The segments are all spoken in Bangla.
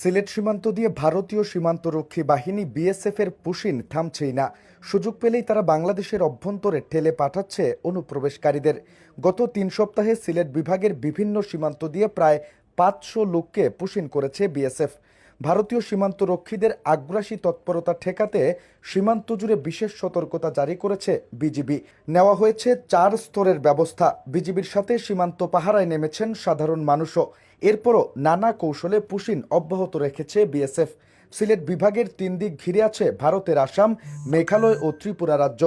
সিলেট সীমান্ত দিয়ে ভারতীয় সীমান্তরক্ষী বাহিনী বিএসএফ এর পুশিন থামছেই না। সুযোগ পেলেই তারা বাংলাদেশের অভ্যন্তরে ঠেলে পাঠাচ্ছে অনুপ্রবেশকারীদের। গত তিন সপ্তাহে সিলেট বিভাগের বিভিন্ন সীমান্ত দিয়ে প্রায় পাঁচশো লোককে পুশিন করেছে বিএসএফ ভারতীয় সীমান্তরক্ষীদের আগ্রাসী তৎপরতা ঠেকাতে সীমান্ত জুড়ে বিশেষ সতর্কতা জারি করেছে বিজিবি। নেওয়া হয়েছে চার স্তরের ব্যবস্থা। বিজিবির সাথে সীমান্ত পাহারায় নেমেছেন সাধারণ মানুষও। এরপরও নানা কৌশলে পুশিন অব্যাহত রেখেছে বিএসএফ। সিলেট বিভাগের তিন দিক ঘিরে আছে ভারতের আসাম, মেঘালয় ও ত্রিপুরা রাজ্য।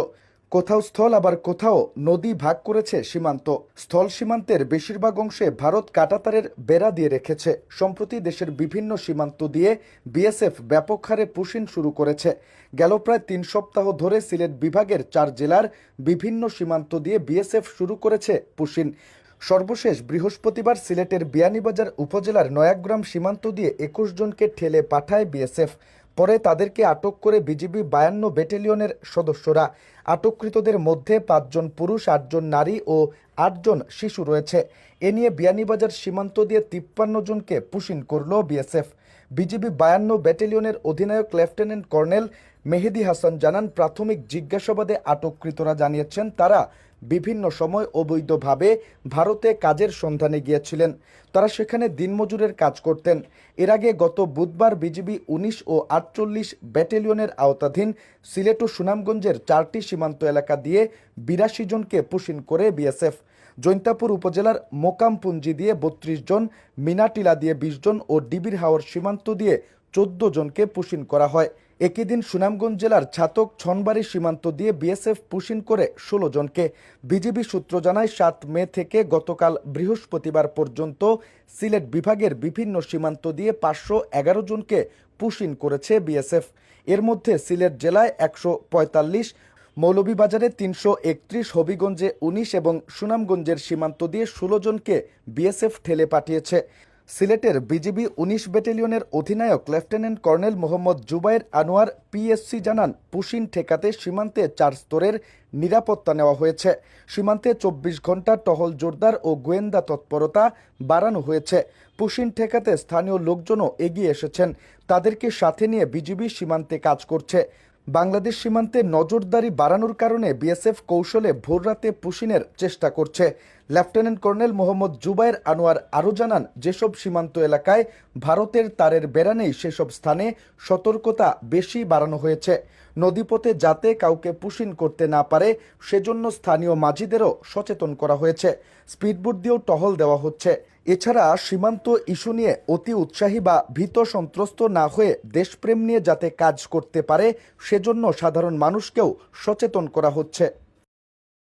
কোথাও স্থল, আবার কোথাও নদী ভাগ করেছে সীমান্ত। স্থল সীমান্তের বেশিরভাগ অংশে ভারত কাটাতারের বেড়া দিয়ে রেখেছে। সম্প্রতি দেশের বিভিন্ন সীমান্ত দিয়ে বিএসএফ ব্যাপক হারে পুশিন শুরু করেছে। গেল প্রায় তিন সপ্তাহ ধরে সিলেট বিভাগের চার জেলার বিভিন্ন সীমান্ত দিয়ে বিএসএফ শুরু করেছে পুশিন। সর্বশেষ বৃহস্পতিবার সিলেটের বিয়ানীবাজার উপজেলার নয়াগ্রাম সীমান্ত দিয়ে একুশ জনকে ঠেলে পাঠায় বিএসএফ। পরে তাদেরকে আটক করে বিজিবি বায়ান্ন ব্যাটালিয়নের সদস্যরা। আটককৃতদের মধ্যে পাঁচজন পুরুষ, আটজন নারী ও আটজন শিশু রয়েছে। এ নিয়ে বিয়ানীবাজার সীমান্ত দিয়ে তিপ্পান্ন জনকে পুশিন করল বিএসএফ। বিজিবি বায়ান্ন ব্যাটালিয়নের অধিনায়ক লেফটেন্যান্ট কর্নেল মেহেদি হাসান জানান, প্রাথমিক জিজ্ঞাসাবাদে আটককৃতরা জানিয়েছেন, তারা বিভিন্ন সময় অবৈধভাবে ভারতে কাজের সন্ধানে গিয়েছিলেন। তারা সেখানে দিনমজুরের কাজ করতেন। এর আগে গত বুধবার বিজিবি উনিশ ও আটচল্লিশ ব্যাটালিয়নের আওতাধীন সিলেট ও সুনামগঞ্জের চারটি সীমান্ত এলাকা দিয়ে বিরাশি জনকে পুশিন করে বিএসএফ। জৈন্তাপুর উপজেলার মোকামপুঞ্জি দিয়ে বত্রিশ জন, মিনাটিলা দিয়ে বিশ জন ও ডিবির হাওর সীমান্ত দিয়ে চোদ্দ জনকে পুশিন করা হয়। একই দিন সুনামগঞ্জ জেলার ছাতক ছনবাড়ি সীমান্ত দিয়ে বিএসএফ পুশিন করে ষোলো জনকে। বিজিবি সূত্র জানায়, সাত মে থেকে গতকাল বৃহস্পতিবার পর্যন্ত সিলেট বিভাগের বিভিন্ন সীমান্ত দিয়ে পাঁচশো এগারো জনকে পুশিন করেছে বিএসএফ। এর মধ্যে সিলেট জেলায় একশো পঁয়তাল্লিশ, মৌলভীবাজারে তিনশো একত্রিশ, হবিগঞ্জে উনিশ এবং সুনামগঞ্জের সীমান্ত দিয়ে ষোলো জনকে বিএসএফ ঠেলে পাঠিয়েছে। সিলেটের বিজিবি উনিশ ব্যাটালিয়নের অধিনায়ক lieutenant colonel Mohammad Zubair Anwar PSC জানান, পুশিন ঠেকাতে সীমান্তে চার স্তরের নিরাপত্তা নেওয়া হয়েছে। সীমান্তে চব্বিশ ঘণ্টা টহল জোরদার ও গোয়েন্দা তৎপরতা বাড়ানো হয়েছে। পুশিন ঠেকাতে স্থানীয় লোকজনও এগিয়ে এসেছেন। তাদেরকে সাথে নিয়ে বিজিবি সীমান্তে কাজ করছে। বাংলাদেশ সীমান্তে নজরদারি বাড়ানোর কারণে বিএসএফ কৌশলে ভোররাতে পুশিনের চেষ্টা করছে। লেফটেন্যান্ট কর্নেল মোহাম্মদ জুবাইর আনোয়ার আরও জানান, যেসব সীমান্ত এলাকায় ভারতের তারের বেড়া নেই, সেসব স্থানে সতর্কতা বেশি বাড়ানো হয়েছে। নদীপথে যাতে কাউকে পুশিন করতে না পারে, সেজন্য স্থানীয় মাঝিদেরও সচেতন করা হয়েছে। স্পিডবোট দিয়েও টহল দেওয়া হচ্ছে। এছাড়া সীমান্ত ইস্যু নিয়ে অতি উৎসাহী বা ভীত সন্ত্রস্ত না হয়ে দেশপ্রেম নিয়ে যাতে কাজ করতে পারে, সেজন্য সাধারণ মানুষকেও সচেতন করা হচ্ছে।